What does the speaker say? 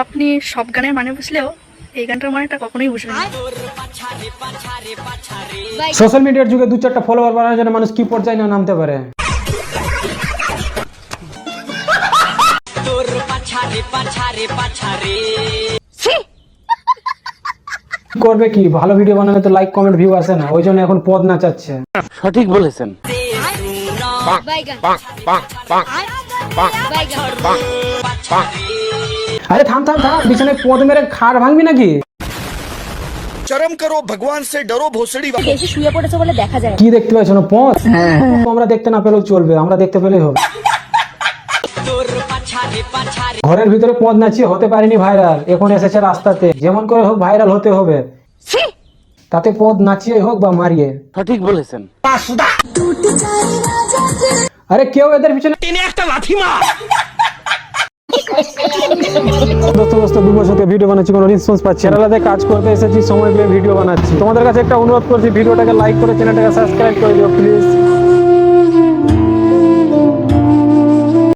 আপনি সব গানের মানে বুঝলেও এই গানটার মানেটা কখনোই বুঝবেন না সোশ্যাল মিডিয়ার যুগে দু চারটা ফলোয়ার বাড়ানোর জন্য মানুষ কি পর্যায়ে না নামতে পারে করবে কি ভালো ভিডিও বানালে তো লাইক কমেন্ট ভিউ আসে না ওই জন্য এখন পদ না চাচ্ছে সঠিক বলেছেন আরে থাম থাম থাম বিছানায় পদ মেরে খাড় ভাঙবি নাকি? চরম করো ভগবান সে ডরো ভোসড়ি বেশি শুয়ে পড়েছে বলে দেখা যায় কি দেখতে পাচ্ছ না পথ? হ্যাঁ। আমরা দেখতে না পেলেও চলবে আমরা দেখতে পেলেই হবে। ঘরের ভিতরে পদ নাচি হতে পারেনি ভাইরাল এখন এসেছে রাস্তাতে। যেমন করে হোক ভাইরাল হতে হবে। তাতে পদ নাচিয়ে হোক বা মারিয়ে। সঠিক বলেছেন। আরে কেউ এদের পিছনে একটা লাথি মার। দোস্ত দোস্ত দু বছর ভিডিও বানাচ্ছি, কোনো রেসপন্স পাচ্ছি। কেরালাতে কাজ করতে এসেছি, সময় পেয়ে ভিডিও বানাচ্ছি তোমাদের কাছে একটা অনুরোধ করছি, ভিডিওটাকে লাইক করে চ্যানেলটাকে সাবস্ক্রাইব করে দিও প্লিজ